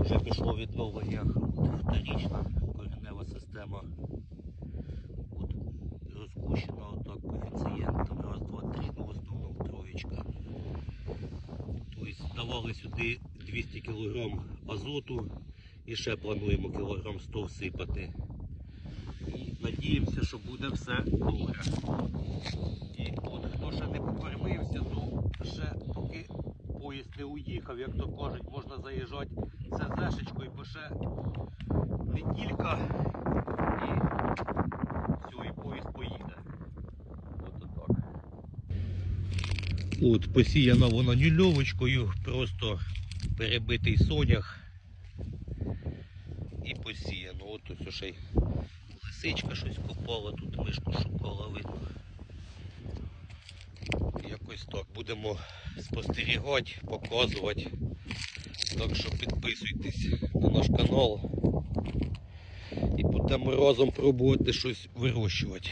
Вже пішло відновлення технічна коренева система Розкущена розпущена отак коефіцієнтом. Раз, два, три, ну в основному троєчка. Тобто давали сюди 200 кг азоту і ще плануємо кілограм 100 всипати. Надіємося, що буде все добре. І от хто ще не покормився, то ще поки поїзд не уїхав, як то кажуть, можна заїжджати ЦЗшечкою, бо ще неділька і все, і поїзд поїде. От так. От посіяна вона нюльовочкою, просто перебитий сонях і посіяно. От ось ще й лисичка щось копала, тут мишку шукала видно. Якось так будемо спостерігати, показувати. Так що підписуйтесь на наш канал і будемо разом пробувати щось вирощувати.